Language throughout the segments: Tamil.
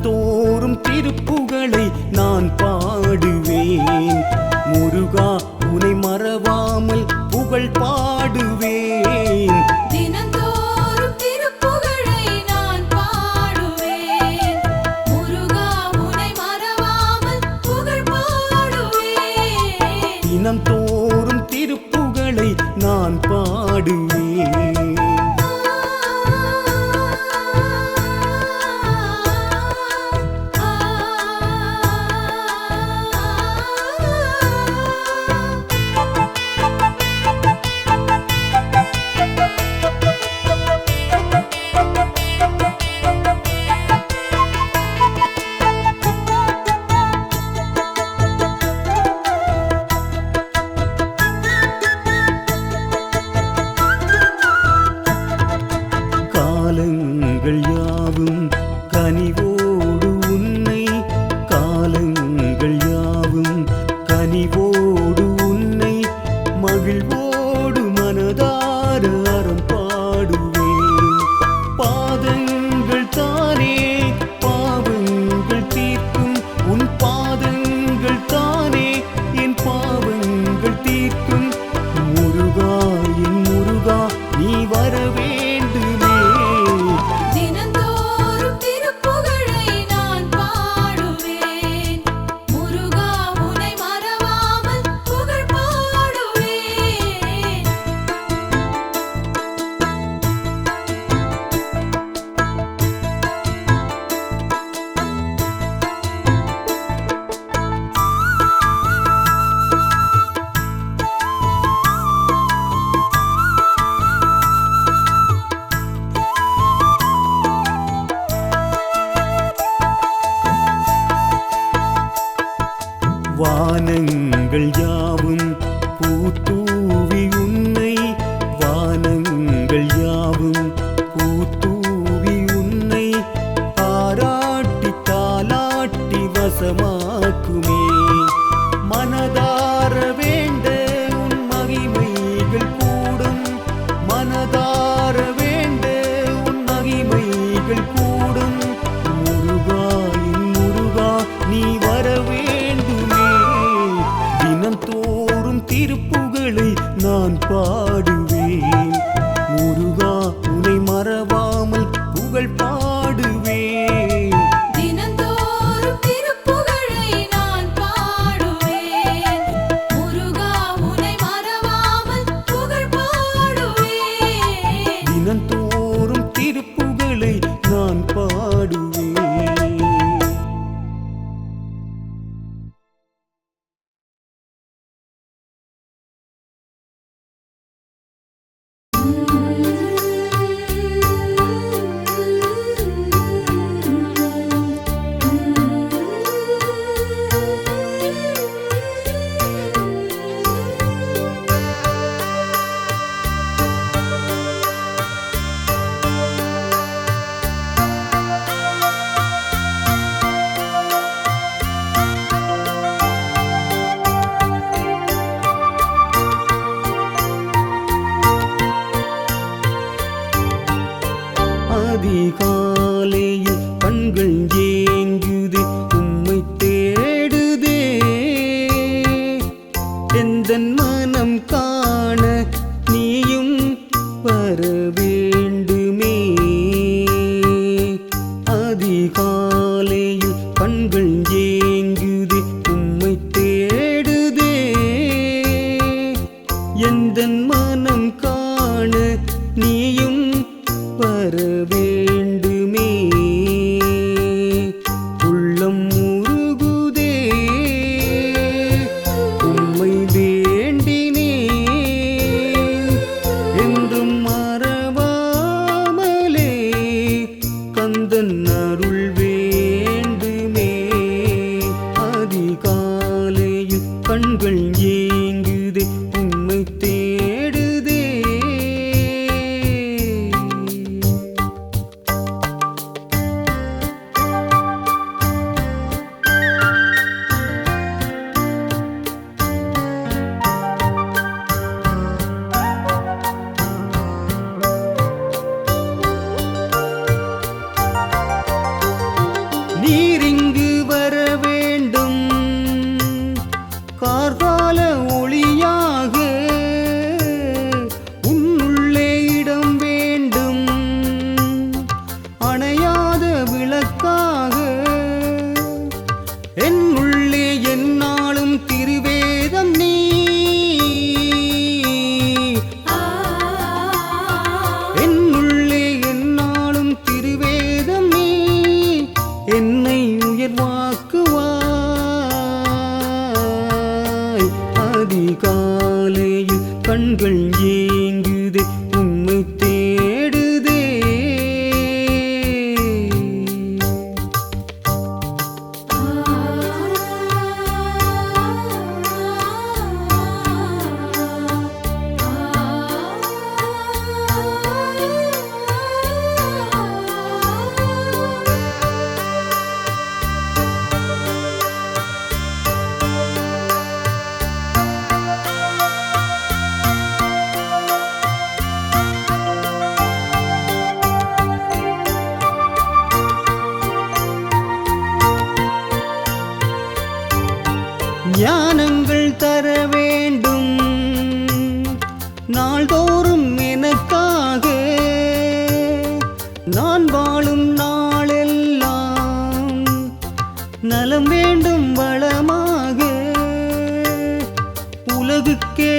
தோறும் திருப்புகளை நான் பாடுவேன். முருகா உனை மறவாமல் புகழ் பாடுவேன். Henry.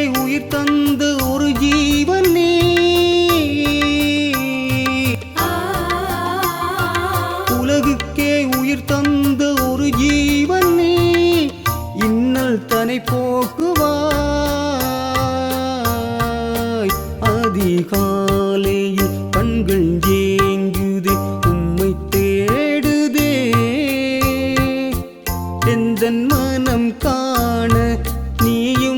உயிர் தந்த ஒரு ஜீவன் நீ. உலகுக்கே உயிர் தந்த ஒரு ஜீவன் நீ. இன்னல் தனை போக்குவாய். அதிகாலையில் கண்கள் ஏங்குதே உம்மை தேடுதே. எந்தன் மனம் காண நீயும்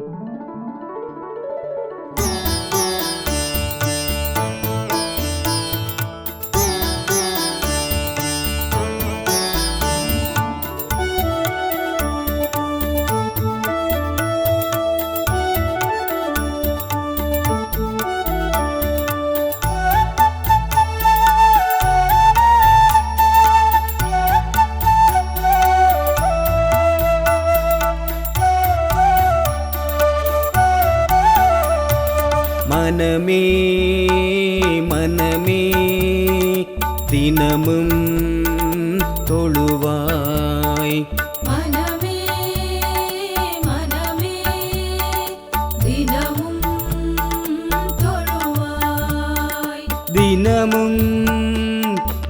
うん。தினமும்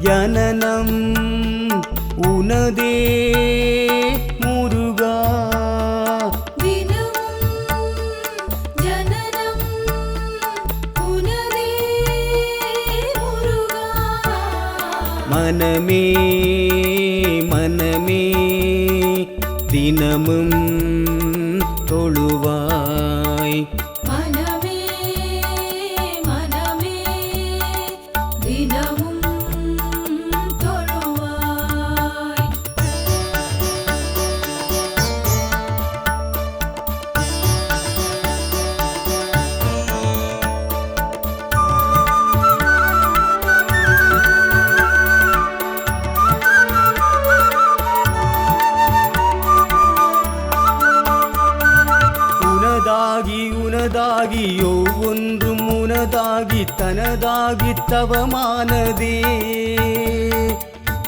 ஜனனம் உனதே முருகா. மனமே மனமே தினமும் தொழுவாய். தனதாகி ஒவ்வொன்று முனதாகி தனதாகி தவமானதே.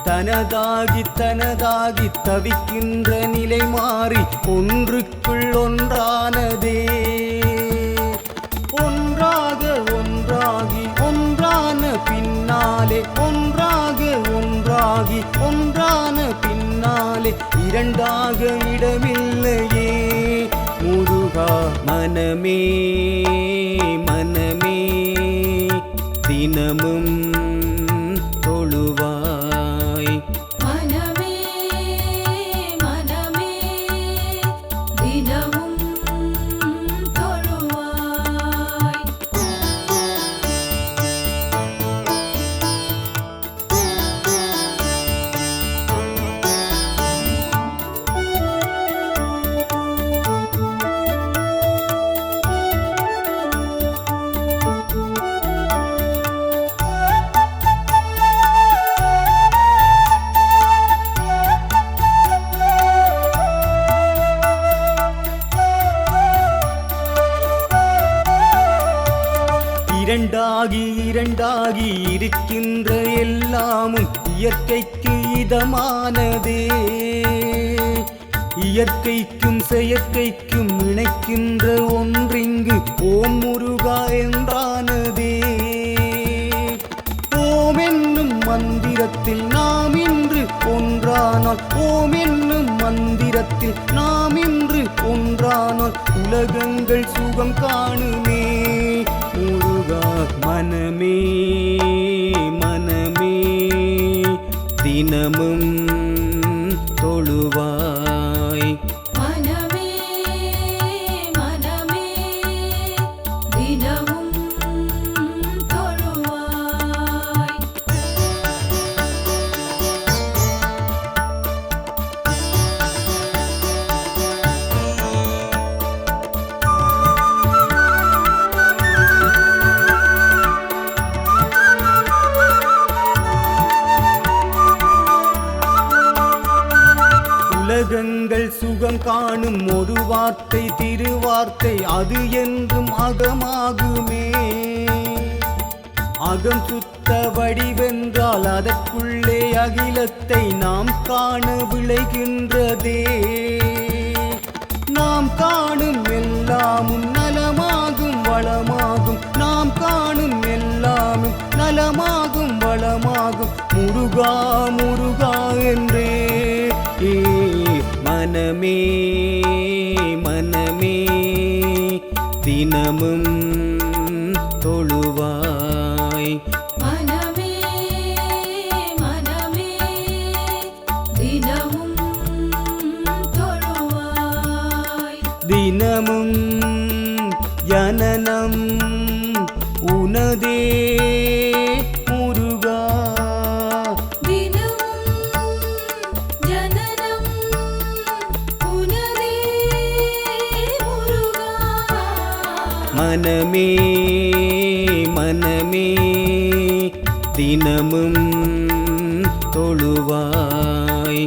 தனதாகி தனதாகி தவிக்கின்ற நிலை மாறி ஒன்றுக்குள் ஒன்றானதே. ஒன்றாக ஒன்றாகி ஒன்றான பின்னாலே ஒன்றாக ஒன்றாகி ஒன்றான பின்னாலே இரண்டாக இடமில்லை மனமே மனமே தினமும் தொழுவார் இரண்டாகி இரண்டாகி இருக்கின்ற எல்லாமும் இயற்கைக்கு இதமானதே. இயற்கைக்கும் செயற்கைக்கும் இணைக்கின்ற ஒன்றிங்கு ஓம் முருகா என்றானதே. ஓம் என்னும் மந்திரத்தில் நாம் இன்று ஒன்றானால் ஓம் என்னும் மந்திரத்தில் நாம் இன்று ஒன்றானால் உலகங்கள் சுகம் காணுமே. முருகா மனமே மனமே தினமும் தொழுவார் திருவார்த்தை அது என்றும் அகமாகுமே. அகம் சுத்த வடிவென்றால் அதற்குள்ளே அகிலத்தை நாம் காண விளைகின்றதே. நாம் காணும் எல்லாமும் நலமாகும் வளமாகும். நாம் காணும் எல்லாமும் நலமாகும் வளமாகும். முருகா முருகா என்றே. ஏ மனமே மன தினமும் தொழுவாய். மனமே மனமே தினமும் தொழுவாய். தினமும் ஜனனம் மனமே மனமே தினமும் தொழுவாய்.